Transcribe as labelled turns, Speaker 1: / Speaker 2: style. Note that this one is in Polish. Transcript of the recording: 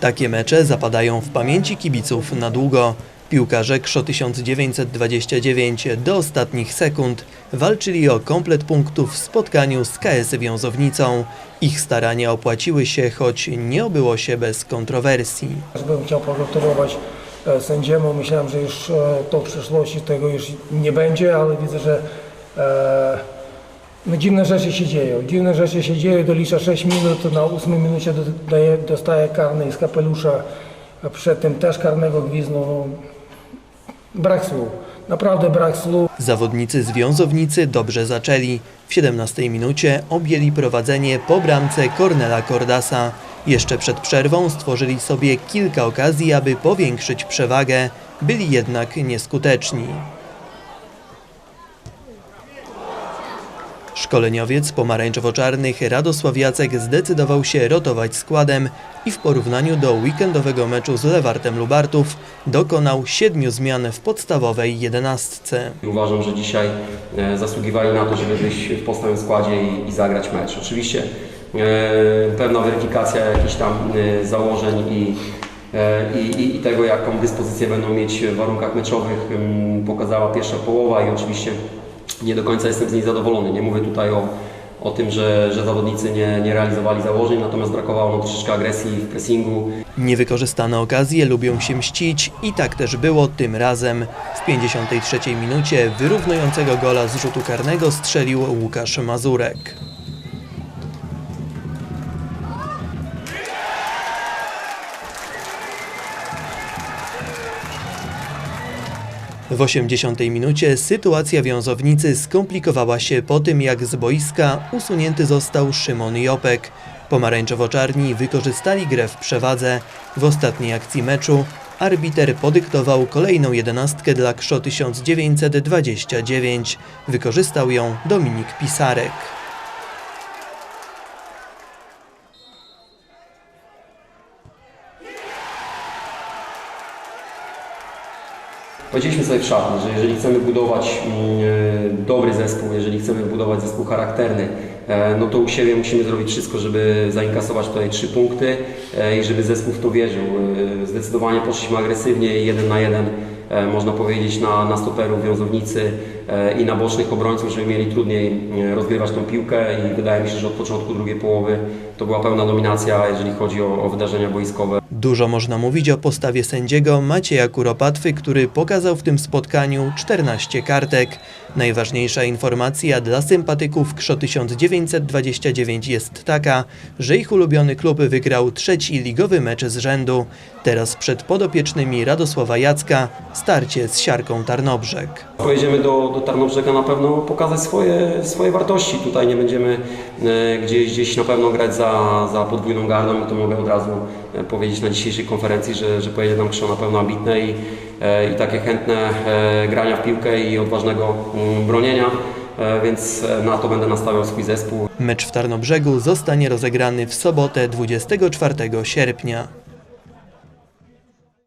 Speaker 1: Takie mecze zapadają w pamięci kibiców na długo. Piłkarze KSZO 1929 do ostatnich sekund walczyli o komplet punktów w spotkaniu z KS Wiązownicą. Ich starania opłaciły się, choć nie obyło się bez kontrowersji.
Speaker 2: Bym chciał pogratulować e, sędziemu. Myślałem, że już e, to w przyszłości tego już nie będzie, ale widzę, że e, no dziwne rzeczy się dzieją. Dziwne rzeczy się dzieją. Dolicza 6 minut, na 8 minucie dodaje, dostaje karny z kapelusza. a Przed tym też karnego gwiznu. No, brak słów. Naprawdę brak słów.
Speaker 1: Zawodnicy związownicy dobrze zaczęli. W 17 minucie objęli prowadzenie po bramce Cornela Cordasa. Jeszcze przed przerwą stworzyli sobie kilka okazji, aby powiększyć przewagę. Byli jednak nieskuteczni. Szkoleniowiec pomarańczowo-czarnych Radosław Jacek zdecydował się rotować składem i w porównaniu do weekendowego meczu z Lewartem Lubartów dokonał siedmiu zmian w podstawowej jedenastce.
Speaker 3: Uważam, że dzisiaj e, zasługiwali na to, żeby wyjść w podstawowym składzie i, i zagrać mecz. Oczywiście e, pewna weryfikacja jakichś tam e, założeń i, e, i, i- tego, jaką dyspozycję będą mieć w warunkach meczowych, pokazała pierwsza połowa i oczywiście nie do końca jestem z niej zadowolony. Nie mówię tutaj o, o tym, że, że zawodnicy nie, nie realizowali założeń, natomiast brakowało nam troszeczkę agresji w pressingu,
Speaker 1: Niewykorzystane okazje lubią się mścić i tak też było tym razem. W 53 minucie wyrównującego gola z rzutu karnego strzelił Łukasz Mazurek. W 80 minucie sytuacja wiązownicy skomplikowała się po tym, jak z boiska usunięty został Szymon Jopek. Pomarańczowo-czarni wykorzystali grę w przewadze. W ostatniej akcji meczu arbiter podyktował kolejną jedenastkę dla KSZO 1929. Wykorzystał ją Dominik Pisarek.
Speaker 3: Powiedzieliśmy sobie w szatni, że jeżeli chcemy budować mm, e, dobry zespół, jeżeli chcemy budować zespół charakterny, e, no to u siebie musimy zrobić wszystko, żeby zainkasować tutaj trzy punkty e, i żeby zespół w to wierzył. Zdecydowanie poszliśmy agresywnie, jeden na jeden, można powiedzieć, na, na stoperów, wiązownicy i na bocznych obrońców, żeby mieli trudniej e, rozgrywać tą piłkę i wydaje mi się, że od początku drugiej połowy to była pełna dominacja, jeżeli chodzi o, o wydarzenia boiskowe.
Speaker 1: Dużo można mówić o postawie sędziego Macieja Kuropatwy, który pokazał w tym spotkaniu 14 kartek. Najważniejsza informacja dla sympatyków KSZO 1929 jest taka, że ich ulubiony klub wygrał trzeci ligowy mecz z rzędu. Teraz przed podopiecznymi Radosława Jacka starcie z Siarką Tarnobrzeg.
Speaker 3: Pojedziemy do, do Tarnobrzega na pewno pokazać swoje, swoje wartości. Tutaj nie będziemy e, gdzieś, gdzieś na pewno grać za, za podwójną gardą. To mogę od razu e, powiedzieć na dzisiejszej konferencji, że, że pojedzie nam na pewno ambitne i, e, i takie chętne grania w piłkę i odważnego mm, bronienia. Więc na to będę nastawiał swój zespół.
Speaker 1: Mecz w Tarnobrzegu zostanie rozegrany w sobotę 24 sierpnia.